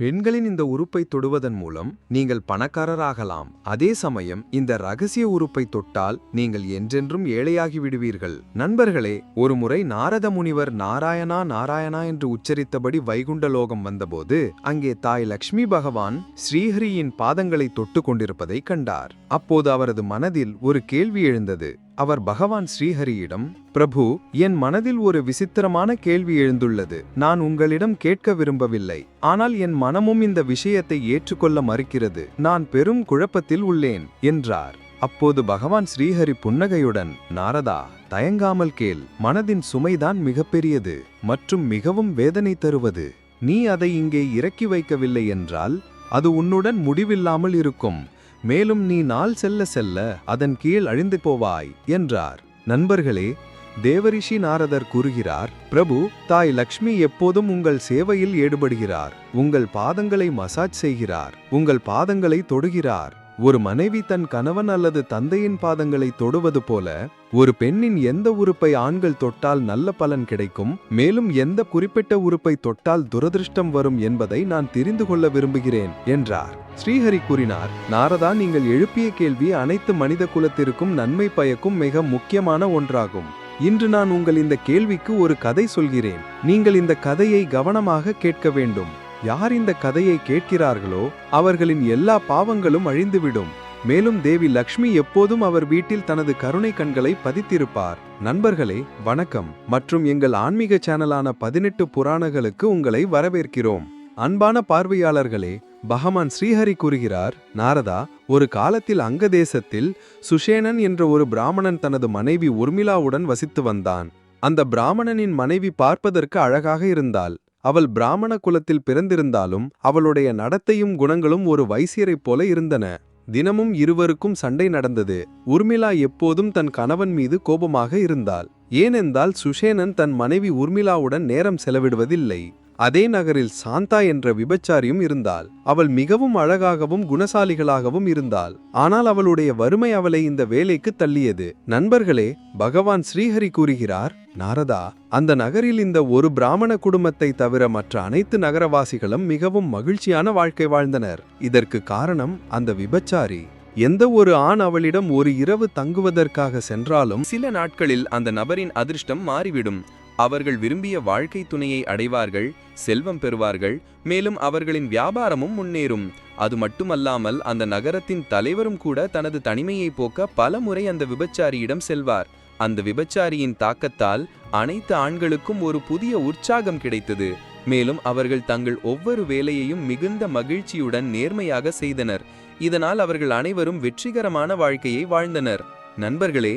பெண்களின் இந்த உறுப்பை தொடுவதன் மூலம் நீங்கள் பணக்காரராகலாம். அதே சமயம் இந்த ரகசிய உறுப்பை தொட்டால் நீங்கள் என்றென்றும் ஏழையாகி விடுவீர்கள். நண்பர்களே ஒருமுறை நாரத முனிவர் நாராயணா நாராயணா என்று உச்சரித்தபடி வைகுண்ட லோகம் வந்தபோது அங்கே தாய் லக்ஷ்மி பகவான் ஸ்ரீஹரியின் பாதங்களை தொட்டு கொண்டிருப்பதை கண்டார். அப்போது அவரது மனதில் ஒரு கேள்வி எழுந்தது. அவர் பகவான் ஸ்ரீஹரியிடம் பிரபு என் மனதில் ஒரு விசித்திரமான கேள்வி எழுந்துள்ளது. நான் உங்களிடம் கேட்க விரும்பவில்லை. ஆனால் என் மனமும் இந்த விஷயத்தை ஏற்றுக்கொள்ள மறுக்கிறது. நான் பெரும் குழப்பத்தில் உள்ளேன் என்றார். அப்போது பகவான் ஸ்ரீஹரி புன்னகையுடன் நாரதா தயங்காமல் கேள். மனதின் சுமைதான் மிகப்பெரியது மற்றும் மிகவும் வேதனை தருவது. நீ அதை இங்கே இறக்கி வைக்கவில்லை என்றால் அது உன்னுடன் முடிவில்லாமல் இருக்கும். மேலும் நீ நாள் செல்ல செல்ல அதன் கீழ் அழிந்து போவாய் என்றார். நண்பர்களே தேவரிஷி நாரதர் கூறுகிறார் பிரபு தாய் லக்ஷ்மி எப்போதும் உங்கள் சேவையில் ஈடுபடுகிறார். உங்கள் பாதங்களை மசாஜ் செய்கிறார். உங்கள் பாதங்களை தொடுகிறார். ஒரு மனைவி தன் கணவன் அல்லது தந்தையின் பாதங்களை தொடுவது போல ஒரு பெண்ணின் எந்த உறுப்பை ஆண்கள் தொட்டால் நல்ல பலன் கிடைக்கும் மேலும் எந்த குறிப்பிட்ட உறுப்பை தொட்டால் துரதிருஷ்டம் வரும் என்பதை நான் தெரிந்து கொள்ள விரும்புகிறேன் என்றார். ஸ்ரீஹரி கூறினார் நாரதா நீங்கள் எழுப்பிய கேள்வி அனைத்து மனித குலத்திற்கும் நன்மை பயக்கும் மிக முக்கியமான ஒன்றாகும். இன்று நான் உங்கள் இந்த கேள்விக்கு ஒரு கதை சொல்கிறேன். நீங்கள் இந்த கதையை கவனமாக கேட்க வேண்டும். யார் இந்த கதையை கேட்கிறார்களோ அவர்களின் எல்லா பாவங்களும் அழிந்துவிடும். மேலும் தேவி லக்ஷ்மி எப்போதும் அவர் வீட்டில் தனது கருணை கண்களை பதித்திருப்பார். நண்பர்களே வணக்கம். மற்றும் எங்கள் ஆன்மீக சேனலான பதினெட்டு புராணங்களுக்கு உங்களை வரவேற்கிறோம். அன்பான பார்வையாளர்களே பகவான் ஸ்ரீஹரி கூறுகிறார் நாரதா ஒரு காலத்தில் அங்க தேசத்தில் சுஷேனன் என்ற ஒரு பிராமணன் தனது மனைவி உர்மிளாவுடன் வசித்து வந்தான். அந்த பிராமணனின் மனைவி பார்ப்பதற்கு அழகாக இருந்தாள். அவள் பிராமண குலத்தில் பிறந்திருந்தாலும் அவளுடைய நடத்தையும் குணங்களும் ஒரு வைசியரைப் போல இருந்தன. தினமும் இருவருக்கும் சண்டை நடந்தது. உர்மிளா எப்போதும் தன் கணவன் மீது கோபமாக இருந்தாள். ஏனென்றால் சுஷேனன் தன் மனைவி உர்மிளாவுடன் நேரம் செலவிடுவதில்லை. அதே நகரில் சாந்தா என்ற விபச்சாரியும் இருந்தாள். அவள் மிகவும் அழகாகவும் குணசாலிகளாகவும் இருந்தாள். ஆனால் அவளுடைய வறுமை அவளை இந்த வேலைக்கு தள்ளியது. நண்பர்களே பகவான் ஸ்ரீஹரி கூறுகிறார் நாரதா அந்த நகரில் இந்த ஒரு பிராமண குடும்பத்தை தவிர மற்ற அனைத்து நகரவாசிகளும் மிகவும் மகிழ்ச்சியான வாழ்க்கை வாழ்ந்தனர். இதற்கு காரணம் அந்த விபச்சாரி. எந்த ஒரு ஆண் அவளிடம் ஒரு இரவு தங்குவதற்காக சென்றாலும் சில நாட்களில் அந்த நபரின் அதிர்ஷ்டம் மாறிவிடும். அவர்கள் விரும்பிய வாழ்க்கை துணையை அடைவார்கள் செல்வம் பெறுவார்கள் மேலும் அவர்களின் வியாபாரமும் முன்னேறும். அது மட்டுமல்லாமல் அந்த நகரத்தின் தலைவரும் கூட தனது தனிமையை போக்க பல முறை அந்த விபச்சாரியிடம் செல்வார். அந்த விபச்சாரியின் தாக்கத்தால் அனைத்து ஆண்களுக்கும் ஒரு புதிய உற்சாகம் கிடைத்தது. மேலும் அவர்கள் தங்கள் ஒவ்வொரு வேலையையும் மிகுந்த மகிழ்ச்சியுடன் நேர்மையாக செய்தனர். இதனால் அவர்கள் அனைவரும் வெற்றிகரமான வாழ்க்கையை வாழ்ந்தனர். நண்பர்களே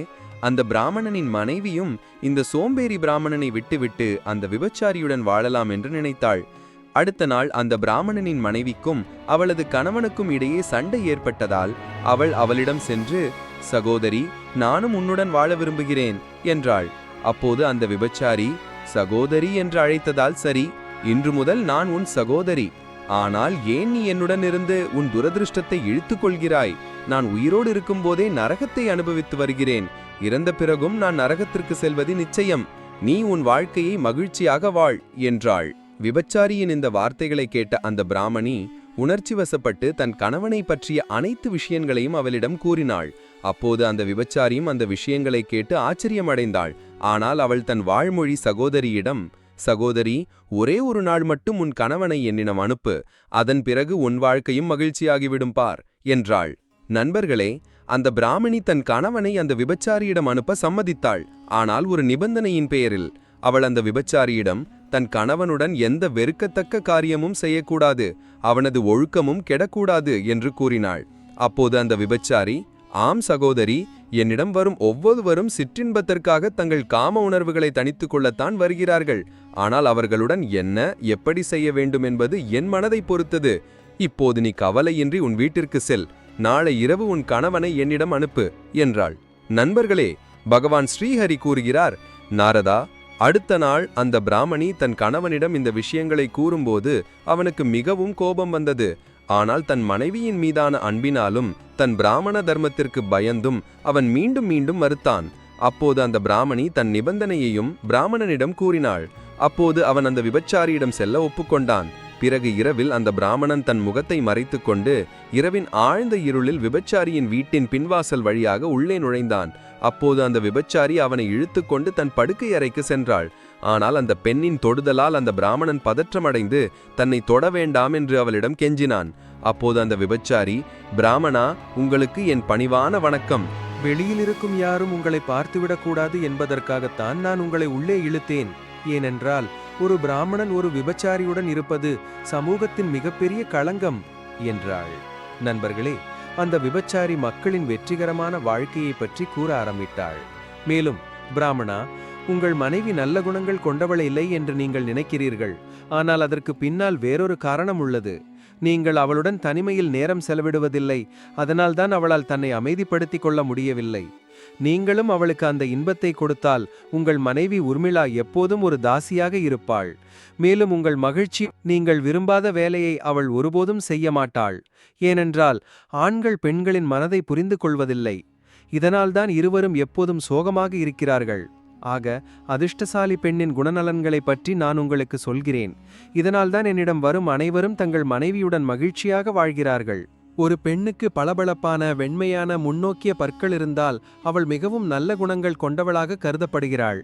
அந்த பிராமணனின் மனைவியும் இந்த சோம்பேறி பிராமணனை விட்டுவிட்டு அந்த விபச்சாரியுடன் வாழலாம் என்று நினைத்தாள். அடுத்த நாள் அந்த பிராமணனின் மனைவிக்கும் அவளது கணவனுக்கும் இடையே சண்டை ஏற்பட்டதால் அவள் அவளிடம் சென்று சகோதரி நானும் உன்னுடன் வாழ விரும்புகிறேன் என்றாள். அப்போது அந்த விபச்சாரி சகோதரி என்று அழைத்ததால் சரி இன்று முதல் நான் உன் சகோதரி. ஆனால் ஏன் நீ என்னுடன் இருந்து உன் துரதிருஷ்டத்தை இழுத்துக்கொள்கிறாய் நான் உயிரோடு இருக்கும்போதே நரகத்தை அனுபவித்து வருகிறேன். இறந்த பிறகும் நான் நரகத்திற்கு செல்வது நிச்சயம். நீ உன் வாழ்க்கையை மகிழ்ச்சியாக வாழ் என்றாள். விபச்சாரியின் இந்த வார்த்தைகளை கேட்ட அந்த பிராமணி உணர்ச்சி வசப்பட்டு தன் கணவனை பற்றிய அனைத்து விஷயங்களையும் அவளிடம் கூறினாள். அப்போது அந்த விபச்சாரியும் அந்த விஷயங்களை கேட்டு ஆச்சரியமடைந்தாள். ஆனால் அவள் தன் வாழ்மொழி சகோதரியிடம் சகோதரி ஒரே ஒரு நாள் மட்டும் உன் கணவனை என்னிடம் அனுப்பு. அதன் பிறகு உன் வாழ்க்கையும் மகிழ்ச்சியாகிவிடும் பார் என்றாள். நண்பர்களே அந்த பிராமணி தன் கணவனை அந்த விபச்சாரியிடம் அனுப்ப சம்மதித்தாள். ஆனால் ஒரு நிபந்தனையின் பெயரில் அவள் அந்த விபச்சாரியிடம் தன் கணவனுடன் எந்த வெறுக்கத்தக்க காரியமும் செய்யக்கூடாது அவனது ஒழுக்கமும் கெடக்கூடாது என்று கூறினாள். அப்போது அந்த விபச்சாரி ஆம் சகோதரி என்னிடம் வரும் ஒவ்வொருவரும் சிற்றின்பத்திற்காக தங்கள் காம உணர்வுகளை தனித்துக் கொள்ளத்தான் வருகிறார்கள். ஆனால் அவர்களுடன் என்ன எப்படி செய்ய வேண்டும் என்பது என் மனதை பொறுத்தது. இப்போது நீ கவலையின்றி உன் வீட்டிற்கு செல். நாளை இரவு உன் கணவனை என்னிடம் அனுப்பு என்றாள். நண்பர்களே பகவான் ஸ்ரீஹரி கூறுகிறார் நாரதா அடுத்த நாள் அந்த பிராமணி தன் கணவனிடம் இந்த விஷயங்களை கூறும்போது அவனுக்கு மிகவும் கோபம் வந்தது. ஆனால் தன் மனைவியின் மீதான அன்பினாலும் தன் பிராமண தர்மத்திற்கு பயந்தும் அவன் மீண்டும் மீண்டும் மறுத்தான். அப்போது அந்த பிராமணி தன் நிபந்தனையையும் பிராமணனிடம் கூறினாள். அப்போது அவன் அந்த விபச்சாரியிடம் செல்ல ஒப்புக்கொண்டான். பிறகு இரவில் அந்த பிராமணன் தன் முகத்தை மறைத்துக்கொண்டு இரவின் ஆழ்ந்த இருளில் விபச்சாரியின் வீட்டின் பின்வாசல் வழியாக உள்ளே நுழைந்தான். அப்போது அந்த விபச்சாரி அவனை இழுத்துக்கொண்டு தன் படுக்கை அறைக்கு சென்றாள். ஆனால் அந்த பெண்ணின் தொடுதலால் அந்த பிராமணன் பதற்றமடைந்து தன்னை தொட வேண்டாம் என்று அவளிடம் கெஞ்சினான். அப்போது அந்த விபச்சாரி பிராமணா உங்களுக்கு என் பணிவான வணக்கம். வெளியில் இருக்கும் யாரும் உங்களை பார்த்துவிடக்கூடாது என்பதற்காகத்தான் நான் உங்களை உள்ளே இழுத்தேன். ஏனென்றால் ஒரு பிராமணன் ஒரு விபச்சாரியுடன் இருப்பது சமூகத்தின் மிகப்பெரிய களங்கம் என்றாள். நண்பர்களே அந்த விபச்சாரி மக்களின் வெற்றிகரமான வாழ்க்கையை பற்றி கூற ஆரம்பித்தாள். மேலும் பிராமணா உங்கள் மனைவி நல்ல குணங்கள் கொண்டவள் இல்லை என்று நீங்கள் நினைக்கிறீர்கள். ஆனால் அதற்கு பின்னால் வேறொரு காரணம் உள்ளது. நீங்கள் அவளுடன் தனிமையில் நேரம் செலவிடுவதில்லை. அதனால்தான் அவளால் தன்னை அமைதிப்படுத்திக் கொள்ள முடியவில்லை. நீங்களும் அவளுக்கு அந்த இன்பத்தை கொடுத்தால் உங்கள் மனைவி உர்மிளா எப்போதும் ஒரு தாசியாக இருப்பாள். மேலும் உங்கள் மகிழ்ச்சி நீங்கள் விரும்பாத வேலையை அவள் ஒருபோதும் செய்ய மாட்டாள். ஏனென்றால் ஆண்கள் பெண்களின் மனதை புரிந்து கொள்வதில்லை. இதனால்தான் இருவரும் எப்போதும் சோகமாக இருக்கிறார்கள். ஆக அதிர்ஷ்டசாலி பெண்ணின் குணநலன்களைப் பற்றி நான் உங்களுக்கு சொல்கிறேன். இதனால்தான் என்னிடம் வரும் அனைவரும் தங்கள் மனைவியுடன் மகிழ்ச்சியாக வாழ்கிறார்கள். ஒரு பெண்ணுக்கு பளபளப்பான வெண்மையான முன்னோக்கிய பற்கள் இருந்தால் அவள் மிகவும் நல்ல குணங்கள் கொண்டவளாக கருதப்படுகிறாள்.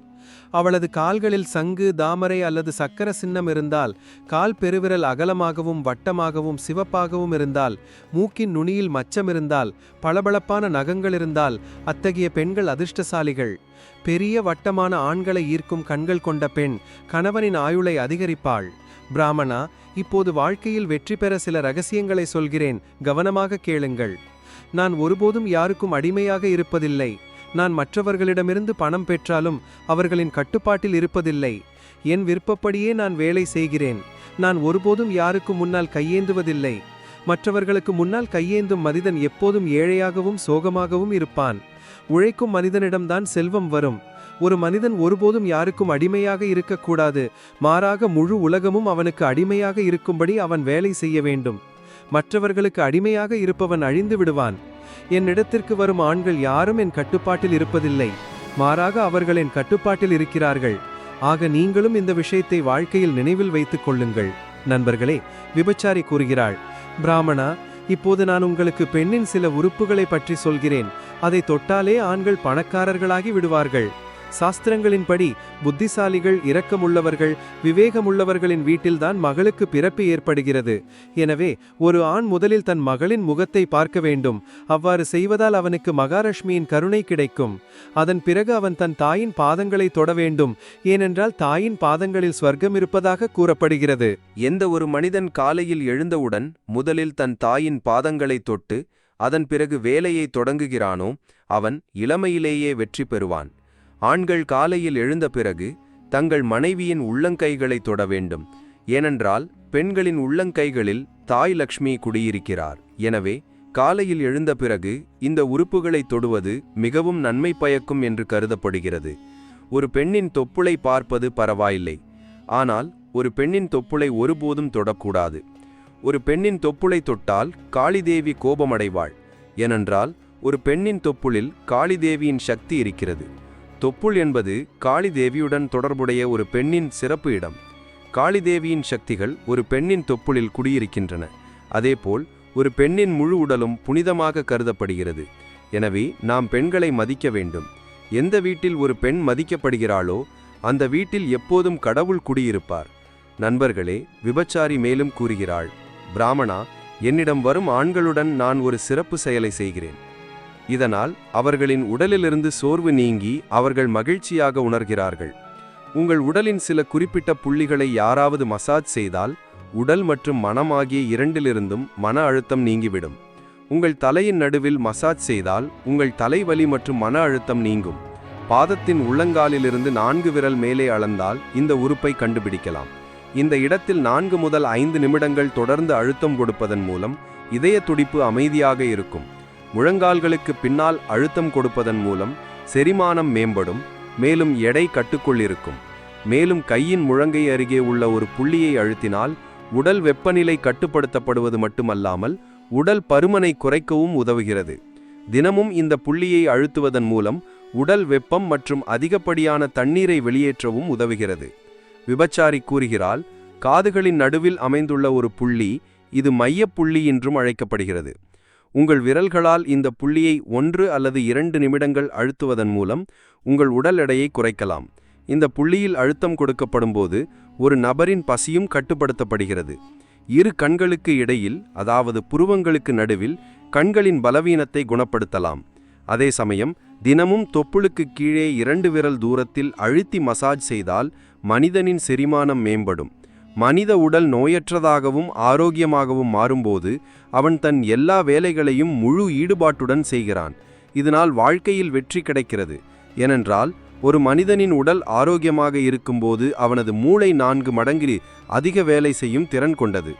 அவளது கால்களில் சங்கு தாமரை அல்லது சக்கர சின்னம் இருந்தால் கால் பெருவிரல் அகலமாகவும் வட்டமாகவும் சிவப்பாகவும் இருந்தால் மூக்கின் நுனியில் மச்சம் இருந்தால் பளபளப்பான நகங்கள் இருந்தால் அத்தகைய பெண்கள் அதிர்ஷ்டசாலிகள். பெரிய வட்டமான ஆண்களை ஈர்க்கும் கண்கள் கொண்ட பெண் கணவனின் ஆயுளை அதிகரிப்பாள். பிராமணா இப்போது வாழ்க்கையில் வெற்றி பெற சில ரகசியங்களை சொல்கிறேன் கவனமாக கேளுங்கள். நான் ஒருபோதும் யாருக்கும் அடிமையாக இருப்பதில்லை. நான் மற்றவர்களிடமிருந்து பணம் பெற்றாலும் அவர்களின் கட்டுப்பாட்டில் இருப்பதில்லை. என் விருப்பப்படியே நான் வேலை செய்கிறேன். நான் ஒருபோதும் யாருக்கும் முன்னால் கையேந்துவதில்லை. மற்றவர்களுக்கு முன்னால் கையேந்தும் மனிதன் எப்போதும் ஏழையாகவும் சோகமாகவும் இருப்பான். உழைக்கும் மனிதனிடம்தான் செல்வம் வரும். ஒரு மனிதன் ஒருபோதும் யாருக்கும் அடிமையாக இருக்கக்கூடாது. மாறாக முழு உலகமும் அவனுக்கு அடிமையாக இருக்கும்படி அவன் வேலை செய்ய வேண்டும். மற்றவர்களுக்கு அடிமையாக இருப்பவன் அழிந்து விடுவான். என்னிடத்திற்கு வரும் ஆண்கள் யாரும் என் கட்டுப்பாட்டில் இருப்பதில்லை. மாறாக அவர்கள் என் கட்டுப்பாட்டில் இருக்கிறார்கள். ஆக நீங்களும் இந்த விஷயத்தை வாழ்க்கையில் நினைவில் வைத்துக் கொள்ளுங்கள். நண்பர்களே விபச்சாரி கூறுகிறாள் பிராமணா இப்போது நான் உங்களுக்கு பெண்ணின் சில உறுப்புகளை பற்றி சொல்கிறேன். அதை தொட்டாலே ஆண்கள் பணக்காரர்களாகி விடுவார்கள். சாஸ்திரங்களின்படி புத்திசாலிகள் இரக்கமுள்ளவர்கள் விவேகமுள்ளவர்களின் வீட்டில்தான் மகளுக்கு பிறப்பு ஏற்படுகிறது. எனவே ஒரு ஆண் முதலில் தன் மகளின் முகத்தை பார்க்க வேண்டும். அவ்வாறு செய்வதால் அவனுக்கு மகாலட்சுமியின் கருணை கிடைக்கும். அதன் பிறகு அவன் தன் தாயின் பாதங்களை தொட வேண்டும். ஏனென்றால் தாயின் பாதங்களில் ஸ்வர்க்கம் இருப்பதாக கூறப்படுகிறது. எந்த ஒரு மனிதன் காலையில் எழுந்தவுடன் முதலில் தன் தாயின் பாதங்களை தொட்டு அதன் பிறகு வேலையை தொடங்குகிறானோ அவன் இளமையிலேயே வெற்றி பெறுவான். ஆண்கள் காலையில் எழுந்த பிறகு தங்கள் மனைவியின் உள்ளங்கைகளை தொட வேண்டும். ஏனென்றால் பெண்களின் உள்ளங்கைகளில் தாய் லக்ஷ்மி குடியிருக்கிறார். எனவே காலையில் எழுந்த பிறகு இந்த உறுப்புகளை தொடுவது மிகவும் நன்மை பயக்கும் என்று கருதப்படுகிறது. ஒரு பெண்ணின் தொப்புளை பார்ப்பது பரவாயில்லை. ஆனால் ஒரு பெண்ணின் தொப்புளை ஒருபோதும் தொடக்கூடாது. ஒரு பெண்ணின் தொப்புளை தொட்டால் காளிதேவி கோபமடைவாள். ஏனென்றால் ஒரு பெண்ணின் தொப்புளில் காளிதேவியின் சக்தி இருக்கிறது. தொப்புள் என்பது காளி தேவியுடன் தொடர்புடைய ஒரு பெண்ணின் சிறப்பு இடம். காளி தேவியின் சக்திகள் ஒரு பெண்ணின் தொப்புளில் குடியிருக்கின்றன. அதேபோல் ஒரு பெண்ணின் முழு உடலும் புனிதமாக கருதப்படுகிறது. எனவே நாம் பெண்களை மதிக்க வேண்டும். எந்த வீட்டில் ஒரு பெண் மதிக்கப்படுகிறாளோ அந்த வீட்டில் எப்போதும் கடவுள் குடியிருப்பார். நண்பர்களே விபச்சாரி மேலும் கூறுகிறாள் பிராமணா என்னிடம் வரும் ஆண்களுடன் நான் ஒரு சிறப்பு செயலை செய்கிறேன். இதனால் அவர்களின் உடலிலிருந்து சோர்வு நீங்கி அவர்கள் மகிழ்ச்சியாக உணர்கிறார்கள். உங்கள் உடலின் சில குறிப்பிட்ட புள்ளிகளை யாராவது மசாஜ் செய்தால் உடல் மற்றும் மனம் ஆகிய இரண்டிலிருந்தும் மன அழுத்தம் நீங்கிவிடும். உங்கள் தலையின் நடுவில் மசாஜ் செய்தால் உங்கள் தலைவலி மற்றும் மன அழுத்தம் நீங்கும். பாதத்தின் உள்ளங்காலிலிருந்து நான்கு விரல் மேலே அளந்தால் இந்த உறுப்பை கண்டுபிடிக்கலாம். இந்த இடத்தில் நான்கு முதல் ஐந்து நிமிடங்கள் தொடர்ந்து அழுத்தம் கொடுப்பதன் மூலம் இதய துடிப்பு அமைதியாக இருக்கும். முழங்கால்களுக்கு பின்னால் அழுத்தம் கொடுப்பதன் மூலம் செரிமானம் மேம்படும் மேலும் எடை கட்டுக்குள் இருக்கும் மேலும் கையின் முழங்கை அருகே உள்ள ஒரு புள்ளியை அழுத்தினால் உடல் வெப்பநிலை கட்டுப்படுத்தப்படுவது மட்டுமல்லாமல் உடல் பருமனை குறைக்கவும் உதவுகிறது. தினமும் இந்த புள்ளியை அழுத்துவதன் மூலம் உடல் வெப்பம் மற்றும் அதிகப்படியான தண்ணீரை வெளியேற்றவும் உதவுகிறது. விபச்சாரி கூறுகிறாள் காதுகளின் நடுவில் அமைந்துள்ள ஒரு புள்ளி இது மையப்புள்ளி என்றும் அழைக்கப்படுகிறது. உங்கள் விரல்களால் இந்த புள்ளியை ஒன்று அல்லது இரண்டு நிமிடங்கள் அழுத்துவதன் மூலம் உங்கள் உடல் எடையை குறைக்கலாம். இந்த புள்ளியில் அழுத்தம் கொடுக்கப்படும்போது ஒரு நபரின் பசியும் கட்டுப்படுத்தப்படுகிறது. இரு கண்களுக்கு இடையில் அதாவது புருவங்களுக்கு நடுவில் கண்களின் பலவீனத்தை குணப்படுத்தலாம். அதே சமயம் தினமும் தொப்புளுக்கு கீழே இரண்டு விரல் தூரத்தில் அழுத்தி மசாஜ் செய்தால் மனிதனின் செரிமானம் மேம்படும். மனித உடல் நோயற்றதாகவும் ஆரோக்கியமாகவும் மாறும்போது அவன் தன் எல்லா வேலைகளையும் முழு ஈடுபாட்டுடன் செய்கிறான். இதனால் வாழ்க்கையில் வெற்றி கிடைக்கிறது. ஏனென்றால் ஒரு மனிதனின் உடல் ஆரோக்கியமாக இருக்கும்போது அவனது மூளை நான்கு மடங்கு அதிக வேலை செய்யும் திறன் கொண்டது.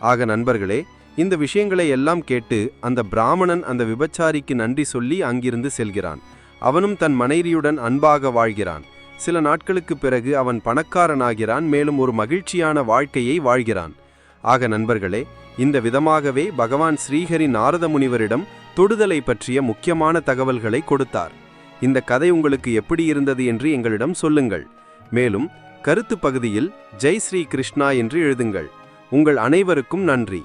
ஆக நண்பர்களே இந்த விஷயங்களை எல்லாம் கேட்டு அந்த பிராமணன் அந்த விபச்சாரிக்கு நன்றி சொல்லி அங்கிருந்து செல்கிறான். அவனும் தன் மனைவியுடன் அன்பாக வாழ்கிறான். சில நாட்களுக்குப் பிறகு அவன் பணக்காரனாகிறான் மேலும் ஒரு மகிழ்ச்சியான வாழ்க்கையை வாழ்கிறான். ஆக நண்பர்களே இந்த விதமாகவே பகவான் ஸ்ரீஹரி நாரத முனிவரிடம் தொடுதலை பற்றிய முக்கியமான தகவல்களை கொடுத்தார். இந்த கதை உங்களுக்கு எப்படி இருந்தது என்று எங்களிடம் சொல்லுங்கள். மேலும் கருத்து பகுதியில் ஜெய் ஸ்ரீ கிருஷ்ணா என்று எழுதுங்கள். உங்கள் அனைவருக்கும் நன்றி.